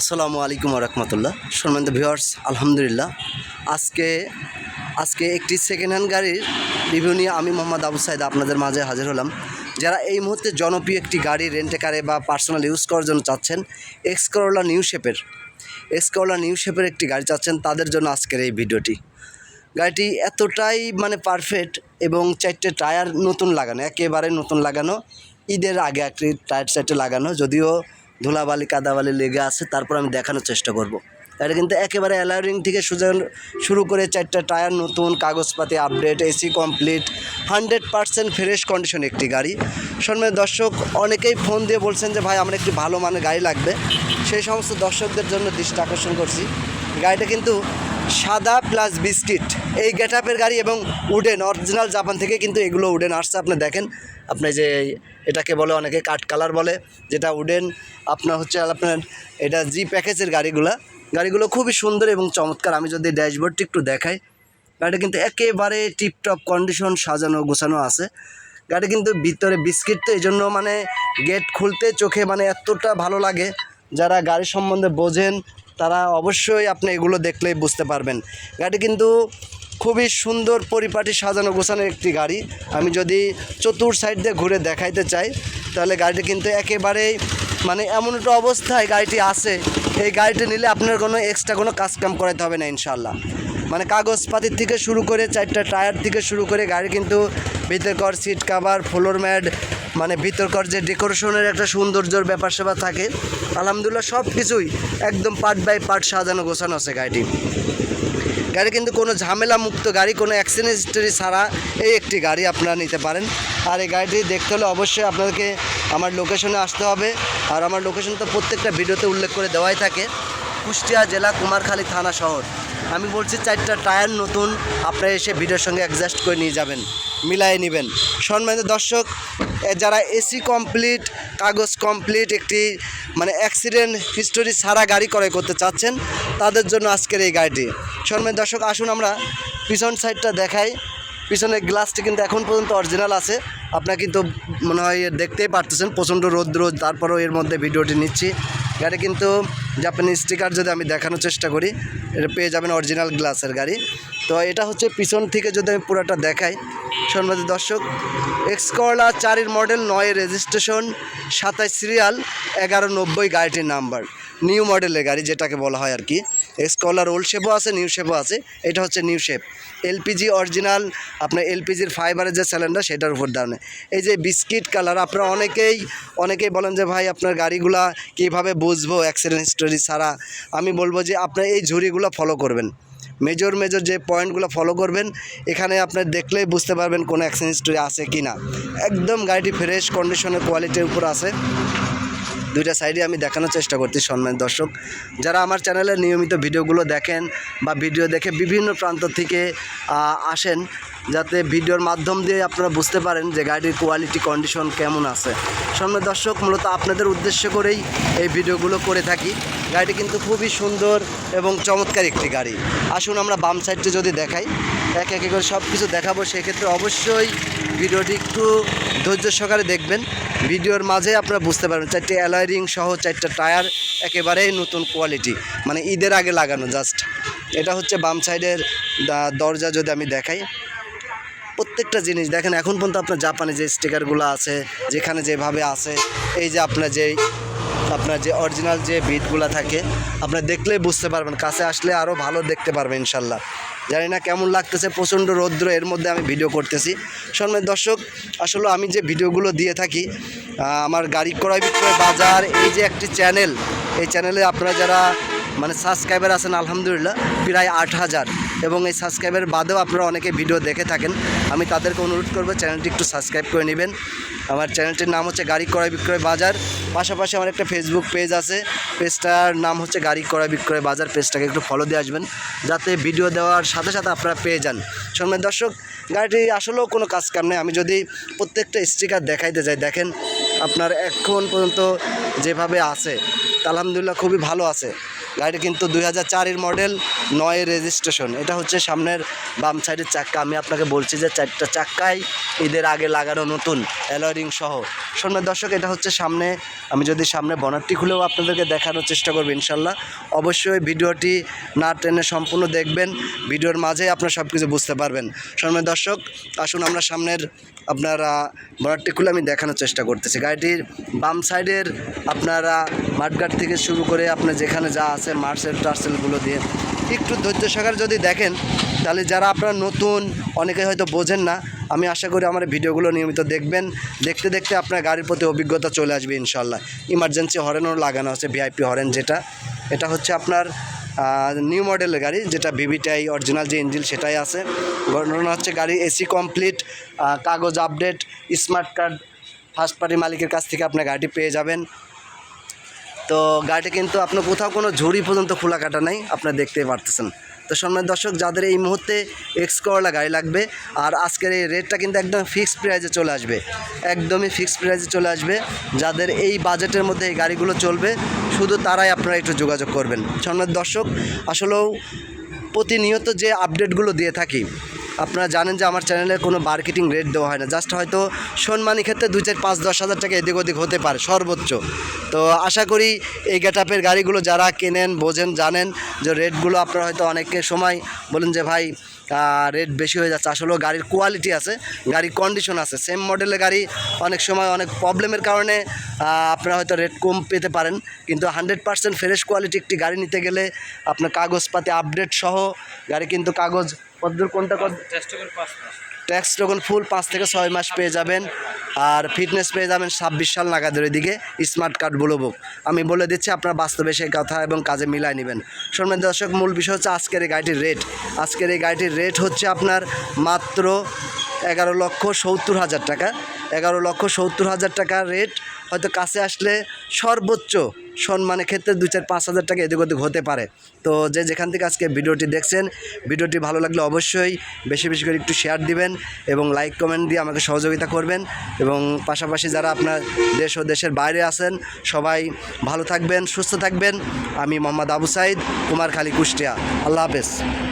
আসসালামু আলাইকুম রহমতুল্লাহ। সম্মানিত ভিউয়ার্স, আলহামদুলিল্লাহ। আজকে আজকে একটি সেকেন্ড হ্যান্ড গাড়ির রিভিউ নিয়ে আমি মোহাম্মদ আবু সাইদ আপনাদের মাঝে হাজির হলাম। যারা এই মুহূর্তে জনপ্রিয় একটি গাড়ি রেন্টে কারে বা পার্সোনাল ইউজ করার জন্য চাচ্ছেন এক্স করোলা নিউ শেপের এক্স করোলা নিউ শেপের একটি গাড়ি চাচ্ছেন, তাদের জন্য আজকের এই ভিডিওটি। গাড়িটি এতটাই মানে পারফেক্ট এবং চারটে টায়ার নতুন লাগানো, একেবারে নতুন লাগানো, ঈদের আগে একটি টায়ার চারটে লাগানো, যদিও ধুলাবালি, কাদাবালি লেগে আছে, তারপর আমি দেখানোর চেষ্টা করব। এটা কিন্তু একেবারে অ্যালারিং থেকে সুজা- শুরু করে চারটা টায়ার, নতুন কাগজপাতি update AC complete hundred percent fresh condition একটি গাড়ি। সম্মানিত দর্শক, অনেকেই ফোন দিয়ে বলছেন যে, ভাই, আমার একটি ভালো মানের গাড়ি লাগবে। সেই সমস্ত দর্শকদের জন্য দৃষ্টি আকর্ষণ করছি। গাড়িটা কিন্তু সাদা প্লাস বিস্কিট এই গেট আপের গাড়ি এবং উডেন, অরিজিনাল জাপান থেকে কিন্তু এগুলো উডেন আসছে। আপনি দেখেন, আপনি যে এটাকে বলে, অনেকে কাঠ কালার বলে, যেটা উডেন, আপনার হচ্ছে আপনার, এটা জি প্যাকেজের গাড়িগুলা। গাড়িগুলো খুবই সুন্দর এবং চমৎকার। আমি যদি ড্যাশবোর্ডটি একটু দেখাই, গাড়িটা কিন্তু একেবারে টিপটপ কন্ডিশন সাজানো, গোছানো আছে। গাড়ি কিন্তু ভিতরে বিস্কিট তো এই জন্য মানে গেট খুলতে চোখে মানে এতটা ভালো লাগে। যারা গাড়ি সম্বন্ধে বোঝেন তারা অবশ্যই আপনি এগুলো দেখলেই বুঝতে পারবেন। গাড়ি কিন্তু খুবই সুন্দর পরিপাটি সাজানো গোছানো একটি গাড়ি। আমি যদি চতুর সাইড দিয়ে ঘুরে দেখাইতে চাই, তাহলে গাড়িটি কিন্তু একেবারেই মানে এমন একটা অবস্থায় গাড়িটি আছে। এই গাড়িটি নিলে আপনার কোনো এক্সট্রা কোনো কাজ কাম করাতে হবে না ইনশাল্লাহ মানে কাগজপাতির থেকে শুরু করে চারটা টায়ার থেকে শুরু করে গাড়ি কিন্তু ভিতরকর সিট কাভার ফ্লোর ম্যাট মানে ভিতরকর যে ডেকোরেশনের একটা সৌন্দর্যর ব্যাপার সেবা থাকে, আলহামদুলিল্লাহ সব কিছুই একদম পার্ট বাই পার্ট সাজানো গোছানো আছে গাড়িটি। গাড়ি কিন্তু কোনো ঝামেলা মুক্ত গাড়ি, কোনো অ্যাক্সিডেন্ট ছাড়া এই একটি গাড়ি আপনারা নিতে পারেন। আর এই গাড়িটি দেখতে হলে অবশ্যই আপনাদেরকে আমার লোকেশনে আসতে হবে। আর আমার লোকেশন তো প্রত্যেকটা ভিডিওতে উল্লেখ করে দেওয়াই থাকে। কুষ্টিয়া জেলা কুমারখালী থানা শহর। আমি বলছি চারটা টায়ার নতুন, আপনারা এসে ভিডিওর সঙ্গে অ্যাডজাস্ট করে নিয়ে যাবেন মিলাই নেবেন। সম্মানিত দর্শক যারা এসি কমপ্লিট কাগজ কমপ্লিট একটি মানে অ্যাক্সিডেন্ট হিস্টোরি ছাড়া গাড়ি ক্রয় করতে চাচ্ছেন, তাদের জন্য আজকের এই গাড়িটি। সম্মানিত দর্শক, আসুন আমরা পিছন সাইডটা দেখাই। পিছনের গ্লাসটি কিন্তু এখন পর্যন্ত অরিজিনাল আছে। আপনার কিন্তু মনে হয় দেখতেই পারতেছেন, প্রচণ্ড রৌদ্র, তারপরেও এর মধ্যে ভিডিওটি নিচ্ছি। গাড়ি কিন্তু জাপানি স্টিকার যদি আমি দেখানোর চেষ্টা করি, এটা পেয়ে যাবেন অরিজিনাল গ্লাসের গাড়ি। তো এটা হচ্ছে পিছন থেকে যদি আমি পুরোটা দেখাই, সম্মানিত দর্শক এক্স করলা চারের মডেল নয় রেজিস্ট্রেশন সাতাশ সিরিয়াল এগারো নব্বই গাড়িটির নাম্বার নিউ মডেলের গাড়ি যেটাকে বলা হয় আর কি। এক্স কলার ওল্ড শেপও আছে নিউ শেপও আছে। এটা হচ্ছে নিউ শেপ এলপিজি অরিজিনাল আপনার এলপিজির ফাইবারের যে সিলিন্ডার সেটার উপর দাঁড়ানো এই যে বিস্কিট কালার আপনারা অনেকেই অনেকেই বলেন যে, ভাই, আপনার গাড়িগুলা কীভাবে বুঝব অ্যাক্সিডেন্ট হিস্টোরি ছাড়া? আমি বলব যে, আপনার এই ঝুড়িগুলো ফলো করবেন। মেজর মেজর যে পয়েন্টগুলো ফলো করবেন, এখানে আপনার দেখলেই বুঝতে পারবেন কোনো অ্যাক্সিডেন্ট হিস্টোরি আছে কি না একদম গাড়িটি ফ্রেশ কন্ডিশনের কোয়ালিটির উপর আছে। দুইটা সাইডে আমি দেখানোর চেষ্টা করছি সম্মান দর্শক। যারা আমার চ্যানেলে নিয়মিত ভিডিওগুলো দেখেন বা ভিডিও দেখে বিভিন্ন প্রান্ত থেকে আসেন, যাতে ভিডিওর মাধ্যম দিয়ে আপনারা বুঝতে পারেন যে গাড়ির কোয়ালিটি কন্ডিশন কেমন আছে। সম্মান দর্শক, মূলত আপনাদের উদ্দেশ্য করেই এই ভিডিওগুলো করে থাকি। গাড়িটি কিন্তু খুবই সুন্দর এবং চমৎকার একটি গাড়ি। আসুন আমরা বাম সাইডটি যদি দেখাই। এক একে করে সব কিছু দেখাবো, সেক্ষেত্রে অবশ্যই ভিডিওটি একটু ধৈর্য সহকারে দেখবেন। ভিডিওর মাঝে আপনারা বুঝতে পারবেন, চারটে অ্যালাইরিং সহ চারটা টায়ার একেবারেই নতুন কোয়ালিটি মানে ঈদের আগে লাগানো জাস্ট এটা হচ্ছে বাম সাইডের দরজা যদি আমি দেখাই। প্রত্যেকটা জিনিস দেখেন, এখন পর্যন্ত আপনার জাপানে যে স্টিকারগুলো আছে, যেখানে যেভাবে আছে, এই যে আপনার যেই আপনার যে অরিজিনাল যে বিটগুলো থাকে, আপনার দেখলেই বুঝতে পারবেন, কাছে আসলে আরও ভালো দেখতে পারবেন ইনশাল্লাহ। জানি না কেমন লাগতেছে, প্রচণ্ড রৌদ্র, এর মধ্যে আমি ভিডিও করতেছি। সম্মানিত দর্শক, আসলে আমি যে ভিডিওগুলো দিয়ে থাকি আমার গাড়ি ক্রয় বিক্রয় বাজার, এই যে একটি চ্যানেল এই চ্যানেলে আপনারা যারা মানে সাবস্ক্রাইবার আছেন, আলহামদুলিল্লাহ, প্রায় আট হাজার। এবং এই সাবস্ক্রাইবের বাদেও আপনারা অনেকে ভিডিও দেখে থাকেন। আমি তাদেরকে অনুরোধ করব চ্যানেলটি একটু সাবস্ক্রাইব করে নেবেন। আমার চ্যানেলটির নাম হচ্ছে গাড়ি ক্রয় বিক্রয় বাজার। পাশাপাশি আমার একটা ফেসবুক পেজ আছে। পেজটার নাম হচ্ছে গাড়ি ক্রয় বিক্রয় বাজার। পেজটাকে একটু ফলো দিয়ে আসবেন, যাতে ভিডিও দেওয়ার সাথে সাথে আপনারা পেয়ে যান। সম্মান দর্শক, গাড়িটি আসলেও কোনো কাজ কাম নেই আমি যদি প্রত্যেকটা স্টিকার দেখাইতে যাই, দেখেন আপনার এখন পর্যন্ত যেভাবে আছে আলহামদুলিল্লাহ খুবই ভালো আছে। গাড়িটা কিন্তু দুই হাজার চারের মডেল নয় রেজিস্ট্রেশন এটা হচ্ছে সামনের বাম সাইডের চাক্কা। আমি আপনাকে বলছি যে চারটা চাক্কাই ঈদের আগে লাগানো নতুন অ্যালয়রিং সহ। শুনবেন দর্শক, এটা হচ্ছে সামনে। আমি যদি সামনে বনারটি খুলেও আপনাদেরকে দেখানোর চেষ্টা করব ইনশাল্লাহ অবশ্যই ভিডিওটি না টেনে সম্পূর্ণ দেখবেন। ভিডিওর মাঝে আপনারা সব কিছু বুঝতে পারবেন। শুনবেন দর্শক, আসুন আমরা সামনের আপনারা বনারটি খুলে আমি দেখানোর চেষ্টা করতেছি। গাড়িটির বাম সাইডের আপনারা মাঠঘাট থেকে শুরু করে আপনার যেখানে যা আছে, মার্সেল টার্সেলগুলো দিয়ে। একটু ধৈর্য সহকারে যদি দেখেন, তাহলে যারা আপনারা নতুন অনেকে হয়তো বোঝেন না, আমি আশা করি আমার ভিডিওগুলো নিয়মিত দেখবেন। দেখতে দেখতে আপনার গাড়ির প্রতি অভিজ্ঞতা চলে আসবে ইনশাল্লাহ ইমার্জেন্সি হরেনও লাগানো আছে, ভিআইপি হরেন যেটা। এটা হচ্ছে আপনার নিউ মডেলের গাড়ি, যেটা ভিভিটাই অরিজিনাল যে ইঞ্জিন সেটাই আছে। ঘটনা হচ্ছে গাড়ি এসি কমপ্লিট কাগজ update smart card first party মালিকের কাছ থেকে আপনার গাড়িটি পেয়ে যাবেন। তো গাড়িটা কিন্তু আপনার কোথাও কোনো ঝুড়ি পর্যন্ত খোলা কাটা নাই, আপনার দেখতেই পারতেছেন। তো সম্মান দর্শক, যাদের এই মুহূর্তে এক্স করলা গাড়ি লাগবে, আর আজকের এই রেটটা কিন্তু একদম ফিক্সড প্রাইজে চলে আসবে, একদমই ফিক্সড প্রাইজে চলে আসবে। যাদের এই বাজেটের মধ্যে এই গাড়িগুলো চলবে, শুধু তারাই আপনারা একটু যোগাযোগ করবেন। সম্মান দর্শক, আসলেও প্রতিনিয়ত যে আপডেটগুলো দিয়ে থাকি আপনারা জানেন যে আমার চ্যানেলে কোনো মার্কেটিং রেট দেওয়া হয় না। জাস্ট হয়তো সম্মানী ক্ষেত্রে দুই চার পাঁচ দশ হাজার টাকা এদিক ওদিক হতে পারে, সর্বোচ্চ। তো আশা করি এই গেটআপের গাড়িগুলো যারা কেনেন, বোঝেন, জানেন যে রেটগুলো আপনারা হয়তো অনেকে সময় বলেন যে, ভাই রেট বেশি হয়ে যাচ্ছে। আসলেও গাড়ির কোয়ালিটি আছে, গাড়ির কন্ডিশন আছে। সেম মডেলের গাড়ি অনেক সময় অনেক প্রবলেমের কারণে আপনারা হয়তো রেট কম পেতে পারেন। কিন্তু হান্ড্রেড পার্সেন্ট ফ্রেশ কোয়ালিটি একটি গাড়ি নিতে গেলে আপনার কাগজপাতি আপডেট সহ গাড়ি কিন্তু কাগজ কতদূর, কোনটা কত ট্যাক্স যখন ফুল পাঁচ থেকে ছয় মাস পেয়ে যাবেন। আর ফিটনেস পেয়ে যাবেন ছাব্বিশ সাল নাগাদের ওইদিকে স্মার্ট কার্ড বলব আমি বলে দিচ্ছি, আপনার বাস্তবে সেই কথা এবং কাজে মিলাই নেবেন। শুনবেন দর্শক, মূল বিষয় হচ্ছে আজকের এই গাড়িটির রেট আজকের এই গাড়িটির রেট হচ্ছে আপনার মাত্র এগারো লক্ষ সত্তর হাজার টাকা। এগারো লক্ষ সত্তর হাজার টাকা রেট হয়তো কাছে আসলে সর্বোচ্চ সম্মানের ক্ষেত্রে দু চার পাঁচ হাজার টাকা এদিক ওদিক হতে পারে। তো যে যেখান থেকে আজকে ভিডিওটি দেখছেন, ভিডিওটি ভালো লাগলে অবশ্যই বেশি বেশি করে একটু শেয়ার দিবেন এবং লাইক কমেন্ট দিয়ে আমাকে সহযোগিতা করবেন এবং পাশাপাশি যারা আপনার দেশ ও দেশের বাইরে আছেন, সবাই ভালো থাকবেন, সুস্থ থাকবেন। আমি মোহাম্মদ আবু সাইদ, কুমারখালী কুষ্টিয়া। আল্লাহ হাফেজ।